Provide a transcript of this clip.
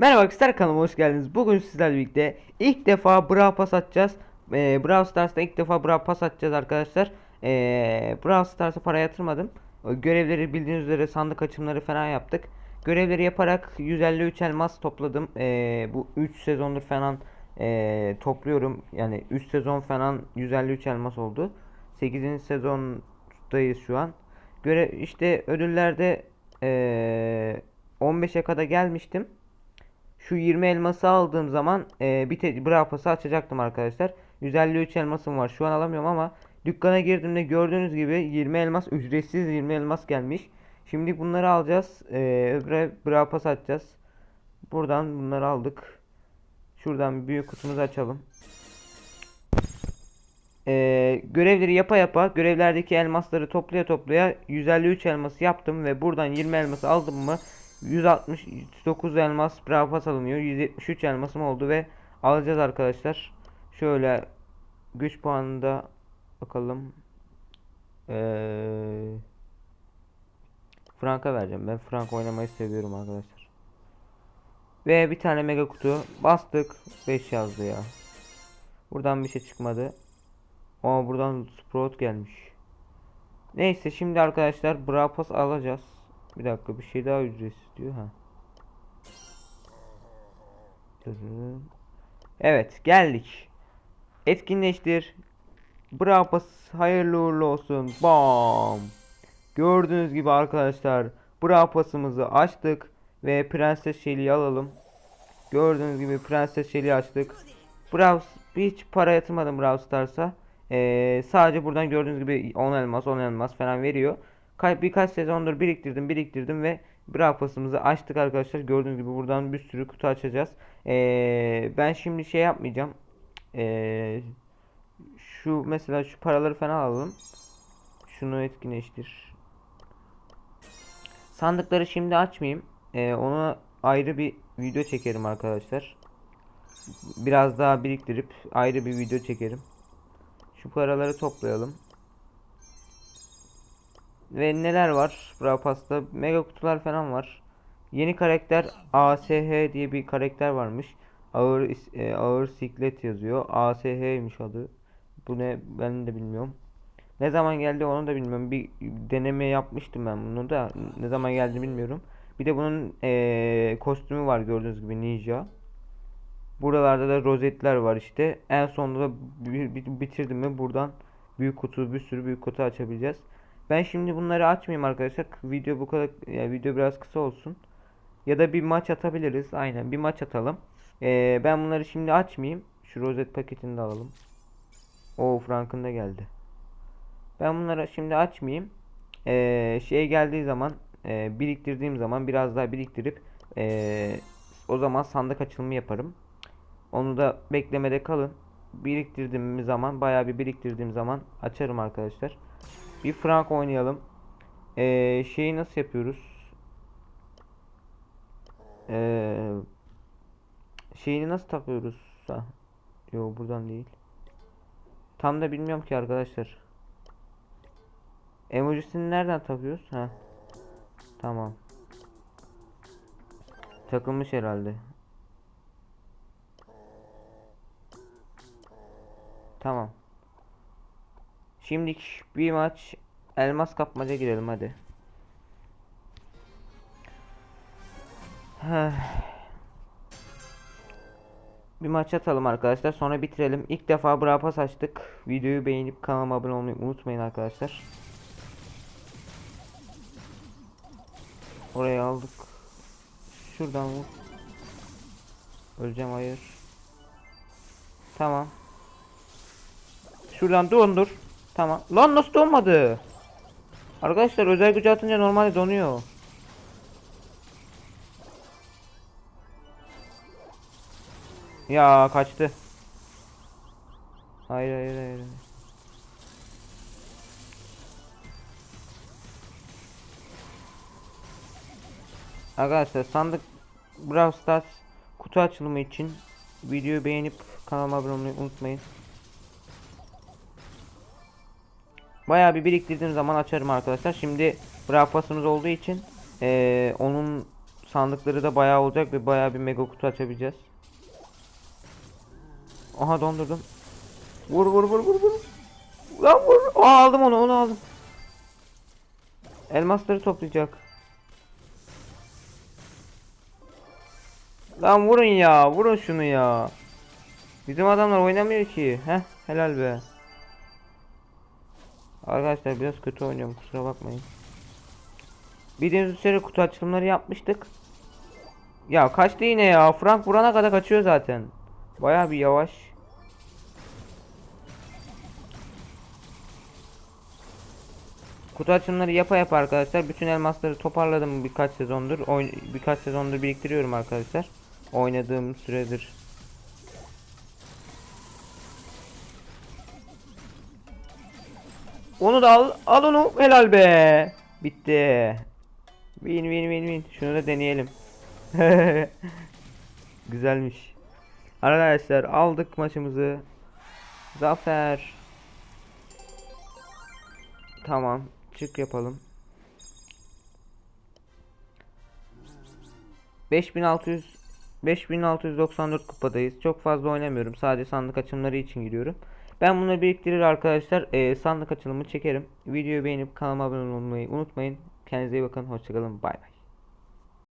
Merhaba arkadaşlar kanalıma hoş geldiniz. Bugün sizlerle birlikte ilk defa Brawl Pass atacağız. Ee, Brawl Stars'ta ilk defa Brawl Pass atacağız arkadaşlar. Ee, Brawl Stars'a para yatırmadım. Görevleri bildiğiniz üzere sandık açımları falan yaptık. Görevleri yaparak 153 elmas topladım. Ee, bu 3 sezondur falan ee, topluyorum. Yani 3 sezon falan 153 elmas oldu. 8. sezondayız şu an. Göre işte ödüllerde ee, 15'e kadar gelmiştim. Şu 20 elması aldığım zaman e, bir te- Brawl Pass'ı açacaktım arkadaşlar. 153 elmasım var. Şu an alamıyorum ama dükkana girdiğimde gördüğünüz gibi 20 elmas ücretsiz 20 elmas gelmiş. Şimdi bunları alacağız. E, öbüre Brawl Pass açacağız. Buradan bunları aldık. Şuradan büyük kutumuzu açalım. E, görevleri yapa yapa görevlerdeki elmasları toplaya toplaya 153 elması yaptım ve buradan 20 elması aldım mı 169 elmas Pass alınıyor. 173 elmasım oldu ve alacağız arkadaşlar. Şöyle güç puanında bakalım. Ee, Frank'a vereceğim. Ben Frank oynamayı seviyorum arkadaşlar. Ve bir tane mega kutu bastık. 5 yazdı ya. Buradan bir şey çıkmadı. Ama buradan Sprout gelmiş. Neyse şimdi arkadaşlar Brawl Pass alacağız. Bir dakika bir şey daha ücretsiz diyor ha. Evet geldik. Etkinleştir. Brawl hayırlı uğurlu olsun. Bam. Gördüğünüz gibi arkadaşlar Brawl Pass'ımızı açtık ve Prenses Shelly'yi alalım. Gördüğünüz gibi Prenses Shelly'yi açtık. Brawl hiç para yatırmadım Brawl Stars'a. Ee, sadece buradan gördüğünüz gibi 10 elmas 10 elmas falan veriyor. Ka- birkaç sezondur biriktirdim biriktirdim ve Brawl Pass'ımızı açtık arkadaşlar. Gördüğünüz gibi buradan bir sürü kutu açacağız. Ee, ben şimdi şey yapmayacağım. Ee, şu mesela şu paraları falan alalım. Şunu etkinleştir. Sandıkları şimdi açmayayım. Ee, ona ayrı bir video çekerim arkadaşlar. Biraz daha biriktirip ayrı bir video çekerim. Şu paraları toplayalım. Ve neler var Brawl? Mega kutular falan var. Yeni karakter ASH diye bir karakter varmış. Ağır e, ağır siklet yazıyor. ASH'ymiş adı. Bu ne ben de bilmiyorum. Ne zaman geldi onu da bilmiyorum. Bir deneme yapmıştım ben bunu da. Ne zaman geldi bilmiyorum. Bir de bunun e, kostümü var gördüğünüz gibi ninja. Buralarda da rozetler var işte. En sonunda da bi- bi- bitirdim mi buradan büyük kutu bir sürü büyük kutu açabileceğiz. Ben şimdi bunları açmayayım arkadaşlar. Video bu kadar yani video biraz kısa olsun. Ya da bir maç atabiliriz. Aynen bir maç atalım. Ee, ben bunları şimdi açmayayım. Şu rozet paketini de alalım. O Frank'ın da geldi. Ben bunları şimdi açmayayım. Ee, şey geldiği zaman e, biriktirdiğim zaman biraz daha biriktirip e, o zaman sandık açılımı yaparım. Onu da beklemede kalın. Biriktirdiğim zaman bayağı bir biriktirdiğim zaman açarım arkadaşlar. Bir frank oynayalım. Ee, şeyi nasıl yapıyoruz? Ee, şeyini nasıl takıyoruz? Ha. Yo buradan değil. Tam da bilmiyorum ki arkadaşlar. Emojisini nereden takıyoruz? Ha. Tamam. Takılmış herhalde. Tamam. Şimdi bir maç elmas kapmaca girelim hadi. Bir maç atalım arkadaşlar sonra bitirelim. İlk defa Brawl açtık. Videoyu beğenip kanalıma abone olmayı unutmayın arkadaşlar. Oraya aldık. Şuradan vur. Öleceğim hayır. Tamam. Şuradan dondur. Tamam. Lan nasıl donmadı? Arkadaşlar özel gücü atınca normalde donuyor. Ya kaçtı. Hayır hayır hayır. Arkadaşlar sandık Brawl Stars kutu açılımı için videoyu beğenip kanalıma abone olmayı unutmayın. Bayağı bir biriktirdiğim zaman açarım arkadaşlar. Şimdi Brawl Pass'ımız olduğu için eee, onun sandıkları da bayağı olacak ve bayağı bir mega kutu açabileceğiz. Aha dondurdum. Vur vur vur vur vur. Lan vur. Aa aldım onu onu aldım. Elmasları toplayacak. Lan vurun ya vurun şunu ya. Bizim adamlar oynamıyor ki. Heh helal be. Arkadaşlar biraz kötü oynuyorum kusura bakmayın. Bildiğiniz üzere kutu açılımları yapmıştık. Ya kaçtı yine ya. Frank vurana kadar kaçıyor zaten. Baya bir yavaş. Kutu açılımları yapa yapa arkadaşlar. Bütün elmasları toparladım birkaç sezondur. Oyn birkaç sezondur biriktiriyorum arkadaşlar. Oynadığım süredir. Onu da al. Al onu. Helal be. Bitti. Win win win win. Şunu da deneyelim. Güzelmiş. Arkadaşlar aldık maçımızı. Zafer. Tamam. Çık yapalım. 5600 5694 kupadayız. Çok fazla oynamıyorum. Sadece sandık açılımları için giriyorum. Ben bunları biriktirir arkadaşlar. Ee, sandık açılımı çekerim. Videoyu beğenip kanalıma abone olmayı unutmayın. Kendinize iyi bakın. Hoşçakalın. Bay bay.